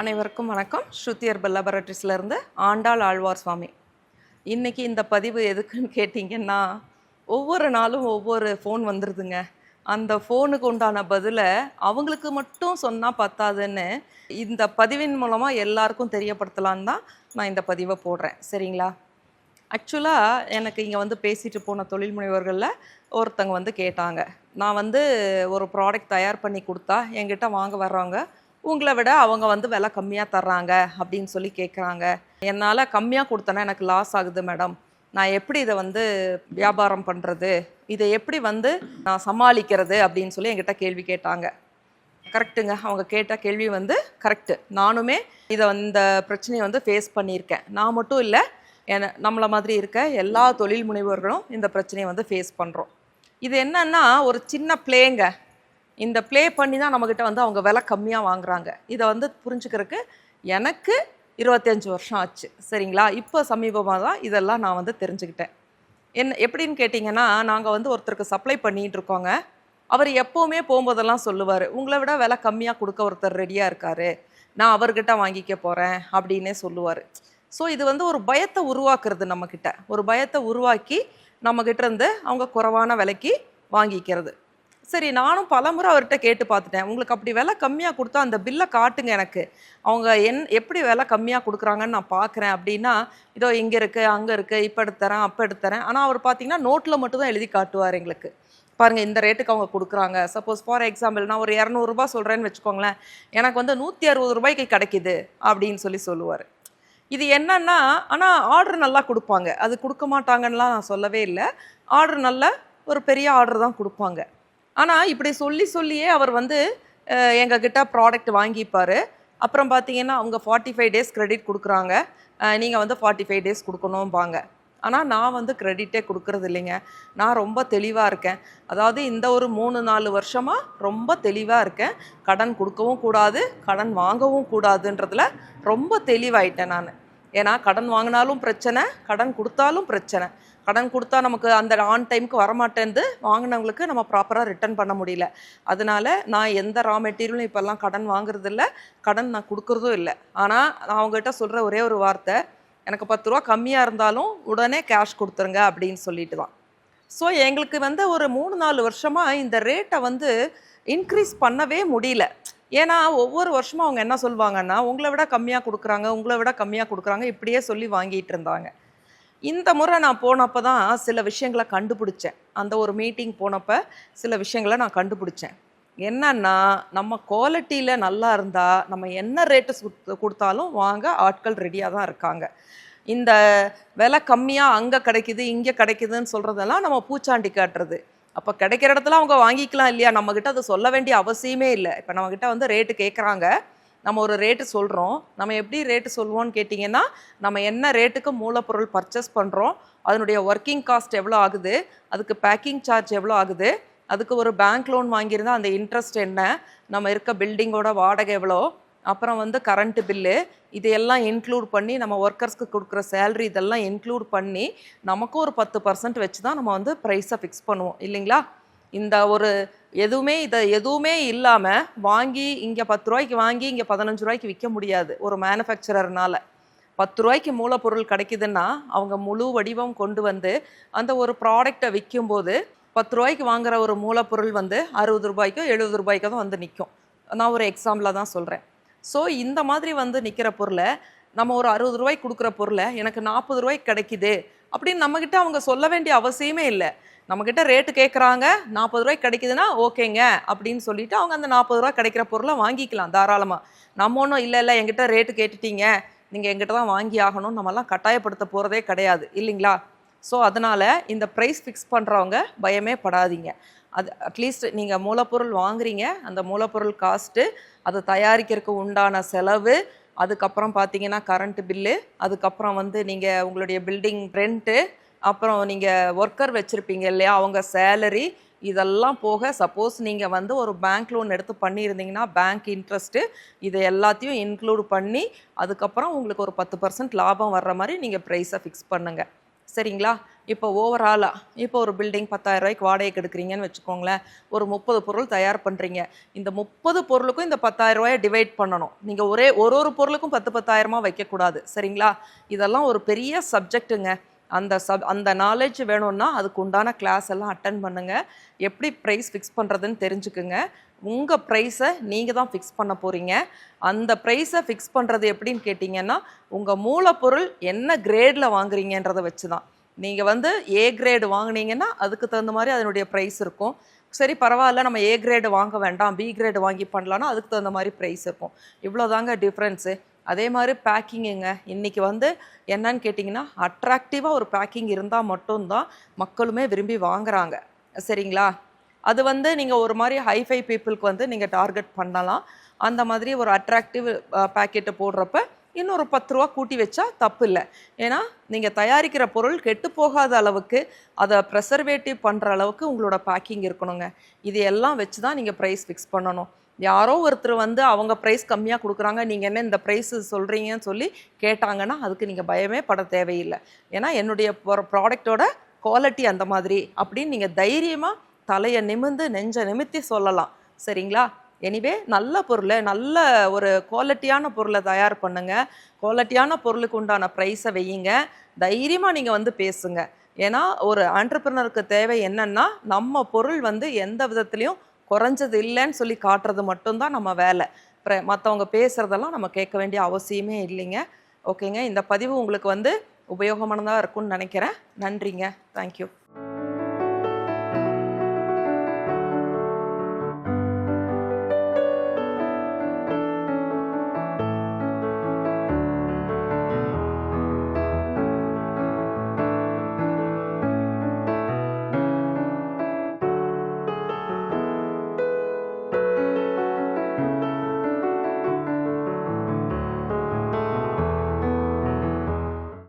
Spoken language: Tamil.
அனைவருக்கும் வணக்கம். ஸ்ருதி லெபரட்டரிஸ்லேருந்து ஆண்டாள் ஆழ்வார் சுவாமி. இன்றைக்கி இந்த பதிவு எதுக்குன்னு கேட்டிங்கன்னா ஒவ்வொரு நாளும் ஒவ்வொரு ஃபோன் வந்துடுதுங்க அந்த ஃபோனுக்கு உண்டான பதிலை அவங்களுக்கு மட்டும் சொன்னால் பத்தாதுன்னு இந்த பதிவின் மூலமாக எல்லாருக்கும் தெரியப்படுத்தலான்னு தான் நான் இந்த பதிவை போடுறேன். சரிங்களா? ஆக்சுவலாக எனக்கு இங்கே வந்து பேசிட்டு போன தொழில் முனைவர்களில் ஒருத்தங்க வந்து கேட்டாங்க. நான் வந்து ஒரு ப்ராடக்ட் தயார் பண்ணி கொடுத்தா என்கிட்ட வாங்க வர்றவங்க உங்களை விட அவங்க வந்து விலை கம்மியாக தர்றாங்க அப்படின்னு சொல்லி கேட்குறாங்க என்னால் கம்மியாக கொடுத்தனா எனக்கு லாஸ் ஆகுது மேடம் நான் எப்படி இதை வந்து வியாபாரம் பண்ணுறது இதை எப்படி வந்து நான் சமாளிக்கிறது அப்படின்னு சொல்லி என்கிட்ட கேள்வி கேட்டாங்க. கரெக்டுங்க அவங்க கேட்ட கேள்வி வந்து கரெக்டு நானுமே இதை இந்த பிரச்சனையை வந்து ஃபேஸ் பண்ணியிருக்கேன். நான் மட்டும் இல்லை என நம்மளை மாதிரி இருக்க எல்லா தொழில் முனைவோர்களும் இந்த பிரச்சனையை வந்து ஃபேஸ் பண்ணுறோம் இது என்னன்னா ஒரு சின்ன பிளேங்க இந்த ப்ளே பண்ணி தான் நம்மக்கிட்ட வந்து அவங்க விலை கம்மியாக வாங்குறாங்க. இதை வந்து புரிஞ்சுக்கிறதுக்கு எனக்கு இருபத்தஞ்சு வருஷம் ஆச்சு. சரிங்களா? இப்போ சமீபமாக தான் இதெல்லாம் நான் வந்து தெரிஞ்சுக்கிட்டேன். என்ன எப்படின்னு கேட்டிங்கன்னா நாங்கள் வந்து ஒருத்தருக்கு சப்ளை பண்ணிகிட்டு இருக்கோங்க. அவர் எப்போவுமே போகும்போதெல்லாம் சொல்லுவார் உங்களை விட விலை கம்மியாக கொடுக்க ஒருத்தர் ரெடியாக இருக்காரு. நான் அவர்கிட்ட வாங்கிக்க போகிறேன் அப்படின்னே சொல்லுவார். ஸோ இது வந்து ஒரு பயத்தை உருவாக்குறது நம்மக்கிட்ட ஒரு பயத்தை உருவாக்கி நம்மக்கிட்ட இருந்து அவங்க குறைவான விலைக்கு வாங்கிக்கிறது. சரி நானும் பலமுறை அவர்கிட்ட கேட்டு பார்த்துட்டேன். உங்களுக்கு அப்படி விலை கம்மியாக கொடுத்தா அந்த பில்லை காட்டுங்க எனக்கு. அவங்க என் எப்படி விலை கம்மியாக கொடுக்குறாங்கன்னு நான் பார்க்குறேன். அப்படின்னா இதோ இங்கே இருக்குது அங்கே இருக்குது இப்போ எடுத்துறேன் அப்போ எடுத்துறேன் ஆனால் அவர் பார்த்தீங்கன்னா நோட்டில் மட்டும் தான் எழுதி காட்டுவார் எங்களுக்கு. பாருங்கள் இந்த ரேட்டுக்கு அவங்க கொடுக்குறாங்க. சப்போஸ் ஃபார் எக்ஸாம்பிள் நான் ஒரு இரநூறுபா சொல்கிறேன்னு வச்சுக்கோங்களேன். எனக்கு வந்து நூற்றி அறுபது ரூபாய்க்கு கிடைக்குது அப்படின்னு சொல்லி சொல்லுவார். இது என்னன்னா ஆனால் ஆர்டர் நல்லா கொடுப்பாங்க. அது கொடுக்க மாட்டாங்கன்னெலாம் நான் சொல்லவே இல்லை. ஆர்டர் நல்ல ஒரு பெரிய ஆர்டர் தான் கொடுப்பாங்க. ஆனால் இப்படி சொல்லி சொல்லியே அவர் வந்து எங்ககிட்ட ப்ராடக்ட் வாங்கிப்பார். அப்புறம் பார்த்தீங்கன்னா அவங்க ஃபார்ட்டி ஃபைவ் டேஸ் கிரெடிட் கொடுக்குறாங்க நீங்கள் வந்து ஃபார்ட்டி ஃபைவ் டேஸ் கொடுக்கணும்பாங்க. ஆனால் நான் வந்து கிரெடிட்டே கொடுக்கறது இல்லைங்க. நான் ரொம்ப தெளிவாக இருக்கேன். அதாவது இந்த ஒரு மூணு நாலு வருஷமாக ரொம்ப தெளிவாக இருக்கேன். கடன் கொடுக்கவும் கூடாது கடன் வாங்கவும் கூடாதுன்றதில் ரொம்ப தெளிவாயிட்டேன் நான். ஏன்னா கடன் வாங்கினாலும் பிரச்சனை கடன் கொடுத்தாலும் பிரச்சனை. கடன் கொடுத்தா நமக்கு அந்த ஆன் டைமுக்கு வரமாட்டேன்து. வாங்கினவங்களுக்கு நம்ம ப்ராப்பராக ரிட்டர்ன் பண்ண முடியல. அதனால நான் எந்த ரா மெட்டீரியலும் இப்போல்லாம் கடன் வாங்குறதில்ல. கடன் நான் கொடுக்குறதும் இல்லை. ஆனால் நான் அவங்ககிட்ட சொல்கிற ஒரே ஒரு வார்த்தை எனக்கு பத்து ரூபா கம்மியாக இருந்தாலும் உடனே கேஷ் கொடுத்துருங்க அப்படின்னு சொல்லிட்டு தான். ஸோ எங்களுக்கு வந்து ஒரு மூணு நாலு வருஷமாக இந்த ரேட்டை வந்து இன்க்ரீஸ் பண்ணவே முடியல. ஏன்னா ஒவ்வொரு வருஷமும் அவங்க என்ன சொல்லுவாங்கன்னா உங்களை விட கம்மியாக கொடுக்குறாங்க உங்களை விட கம்மியாக கொடுக்குறாங்க இப்படியே சொல்லி வாங்கிட்டு இருந்தாங்க. இந்த முறை நான் போனப்போ தான் சில விஷயங்களை கண்டுபிடிச்சேன். அந்த ஒரு மீட்டிங் போனப்போ சில விஷயங்களை நான் கண்டுபிடிச்சேன். என்னன்னா நம்ம குவாலிட்டியில் நல்லா இருந்தால் நம்ம என்ன ரேட்டு கொடுத்தாலும் வாங்க ஆட்கள் ரெடியாக தான் இருக்காங்க. இந்த விலை கம்மியாக அங்கே கிடைக்குது இங்கே கிடைக்குதுன்னு சொல்கிறதெல்லாம் நம்ம பூச்சாண்டி காட்டுறது. அப்போ கிடைக்கிற இடத்துல அவங்க வாங்கிக்கலாம் இல்லையா? நம்மக்கிட்ட அதை சொல்ல வேண்டிய அவசியமே இல்லை. இப்போ நம்மக்கிட்ட வந்து ரேட்டு கேட்குறாங்க நம்ம ஒரு ரேட்டு சொல்கிறோம் நம்ம எப்படி ரேட்டு சொல்லுவோம்னு கேட்டிங்கன்னா நம்ம என்ன ரேட்டுக்கு மூலப்பொருள் பர்ச்சேஸ் பண்ணுறோம் அதனுடைய ஒர்க்கிங் காஸ்ட் எவ்வளோ ஆகுது? அதுக்கு பேக்கிங் சார்ஜ் எவ்வளோ ஆகுது? அதுக்கு ஒரு பேங்க் லோன் வாங்கியிருந்தால் அந்த இன்ட்ரெஸ்ட் என்ன? நம்ம இருக்க பில்டிங்கோட வாடகை எவ்வளோ அப்புறம் வந்து கரண்ட்டு பில்லு இதையெல்லாம் இன்க்ளூட் பண்ணி நம்ம ஒர்க்கர்ஸ்க்கு கொடுக்குற சேலரி இதெல்லாம் இன்க்ளூட் பண்ணி நமக்கும் ஒரு பத்து பர்சன்ட் வச்சு தான் நம்ம வந்து ப்ரைஸை ஃபிக்ஸ் பண்ணுவோம். இல்லைங்களா? இந்த ஒரு எதுவுமே இதை எதுவுமே இல்லாமல் வாங்கி இங்கே பத்து ரூபாய்க்கு வாங்கி இங்கே பதினஞ்சு ரூபாய்க்கு விற்க முடியாது ஒரு மேனுஃபேக்சரர்னால் பத்து ரூபாய்க்கு மூலப்பொருள் கிடைக்குதுன்னா அவங்க முழு வடிவம் கொண்டு வந்து அந்த ஒரு ப்ராடக்டை விற்கும்போது பத்து ரூபாய்க்கு வாங்குற ஒரு மூலப்பொருள் வந்து அறுபது ரூபாய்க்கோ எழுபது ரூபாய்க்கோ தான் வந்து நிற்கும் நான் ஒரு எக்ஸாம்பிளாக தான் சொல்கிறேன் ஸோ இந்த மாதிரி வந்து நிற்கிற பொருளை நம்ம ஒரு அறுபது ரூபாய்க்கு கொடுக்குற பொருளை எனக்கு நாற்பது ரூபாய்க்கு கிடைக்குது அப்படின்னு நம்மக்கிட்ட அவங்க சொல்ல வேண்டிய அவசியமே இல்லை. நம்மக்கிட்ட ரேட்டு கேட்குறாங்க நாற்பது ரூபாய்க்கு கிடைக்குதுன்னா ஓகேங்க அப்படின்னு சொல்லிட்டு அவங்க அந்த நாற்பது ரூபாய் கிடைக்கிற பொருளை வாங்கிக்கலாம் தாராளமாக நம்ம ஒன்றும் இல்லை இல்லை எங்கிட்ட ரேட்டு கேட்டுட்டீங்க. நீங்கள் எங்கிட்ட தான் வாங்கி ஆகணும். நம்மலாம் கட்டாயப்படுத்த போகிறதே கிடையாது. இல்லைங்களா? ஸோ அதனால் இந்த ப்ரைஸ் ஃபிக்ஸ் பண்ணுறவங்க பயமே படாதீங்க. அது அட்லீஸ்ட் நீங்கள் மூலப்பொருள் வாங்குறீங்க. அந்த மூலப்பொருள் காஸ்ட்டு அதை தயாரிக்கிறதுக்கு உண்டான செலவு அதுக்கப்புறம் பார்த்தீங்கன்னா கரண்ட் பில்லு அதுக்கப்புறம் வந்து நீங்கள் உங்களுடைய பில்டிங் ரெண்ட்டு அப்புறம் நீங்கள் ஒர்க்கர் வச்சுருப்பீங்க இல்லையா? அவங்க சேலரி இதெல்லாம் போக சப்போஸ் நீங்கள் வந்து ஒரு பேங்க் லோன் எடுத்து பண்ணியிருந்தீங்கன்னா பேங்க் இன்ட்ரெஸ்ட்டு இதை எல்லாத்தையும் இன்க்ளூட் பண்ணி அதுக்கப்புறம் உங்களுக்கு ஒரு பத்து பர்சன்ட் லாபம் வர்ற மாதிரி நீங்கள் ப்ரைஸை ஃபிக்ஸ் பண்ணுங்கள் சரிங்களா? இப்போ ஓவராலாக இப்போ ஒரு பில்டிங் பத்தாயிரம் ரூபாய்க்கு வாடகைக்கு எடுக்கிறீங்கன்னு வச்சுக்கோங்களேன். ஒரு முப்பது பொருள் தயார் பண்ணுறீங்க இந்த முப்பது பொருளுக்கும் இந்த பத்தாயிரம் ரூபாயை டிவைட் பண்ணணும். நீங்கள் ஒரே ஒரு ஒரு பொருளுக்கும் பத்து பத்தாயிரமாக வைக்கக்கூடாது. சரிங்களா? இதெல்லாம் ஒரு பெரிய சப்ஜெக்ட்டுங்க அந்த சப் அந்த நாலேஜ் வேணும்னா அதுக்கு உண்டான கிளாஸ் எல்லாம் அட்டன் பண்ணுங்கள் எப்படி ப்ரைஸ் ஃபிக்ஸ் பண்ணுறதுன்னு தெரிஞ்சுக்குங்க. உங்கள் ப்ரைஸை நீங்கள் தான் ஃபிக்ஸ் பண்ண போகிறீங்க அந்த ப்ரைஸை ஃபிக்ஸ் பண்ணுறது எப்படின்னு கேட்டிங்கன்னா உங்கள் மூலப்பொருள் என்ன கிரேடில் வாங்குறீங்கன்றதை வச்சு தான் நீங்கள் வந்து ஏ கிரேடு வாங்குனீங்கன்னா அதுக்கு தகுந்த மாதிரி அதனுடைய ப்ரைஸ் இருக்கும். சரி பரவாயில்ல நம்ம ஏ கிரேடு வாங்க வேண்டாம் பி கிரேடு வாங்கி பண்ணலான்னா அதுக்கு தகுந்த மாதிரி ப்ரைஸ் இருக்கும். இவ்வளோதாங்க டிஃப்ரென்ஸு அதே மாதிரி பேக்கிங்குங்க இன்றைக்கி வந்து என்னன்னு கேட்டிங்கன்னா அட்ராக்டிவாக ஒரு பேக்கிங் இருந்தால் மட்டும்தான் மக்களுமே விரும்பி வாங்குறாங்க. சரிங்களா? அது வந்து நீங்கள் ஒரு மாதிரி ஹைஃபை பீப்புளுக்கு வந்து நீங்கள் டார்கெட் பண்ணலாம். அந்த மாதிரி ஒரு அட்ராக்டிவ் பேக்கெட்டை போடுறப்ப இன்னொரு பத்து ரூபா கூட்டி வச்சா தப்பு இல்லை ஏன்னா நீங்கள் தயாரிக்கிற பொருள் கெட்டு போகாத அளவுக்கு அதை ப்ரெசர்வேட்டிவ் பண்ணுற அளவுக்கு உங்களோட பேக்கிங் இருக்கணுங்க. இது எல்லாம் வச்சு தான் நீங்கள் ப்ரைஸ் ஃபிக்ஸ் பண்ணணும். யாரோ ஒருத்தர் வந்து அவங்க ப்ரைஸ் கம்மியாக கொடுக்குறாங்க நீங்கள் என்ன இந்த ப்ரைஸ் சொல்கிறீங்கன்னு சொல்லி கேட்டாங்கன்னா அதுக்கு நீங்கள் பயமே பட தேவையில்லை. ஏன்னா என்னுடைய ப்ராடக்டோட குவாலிட்டி அந்த மாதிரி அப்படின்னு நீங்கள் தைரியமாக தலையை நிமிர்ந்து நெஞ்சை நிமித்தி சொல்லலாம். சரிங்களா? எனிவே நல்ல பொருளை நல்ல ஒரு குவாலிட்டியான பொருளை தயார் பண்ணுங்கள் குவாலிட்டியான பொருளுக்கு உண்டான ப்ரைஸை வையுங்க. தைரியமாக நீங்கள் வந்து பேசுங்க. ஏன்னா ஒரு ஆண்டர்பிரினருக்கு தேவை என்னன்னா நம்ம பொருள் வந்து எந்த விதத்துலையும் குறைஞ்சது இல்லைன்னு சொல்லி காட்டுறது மட்டும்தான் நம்ம வேலை. மற்றவங்க பேசுகிறதெல்லாம் நம்ம கேட்க வேண்டிய அவசியமே இல்லைங்க. ஓகேங்க இந்த பதிவு உங்களுக்கு வந்து உபயோகமானதாக இருக்கும்னு நினைக்கிறேன். நன்றிங்க. தேங்க்யூ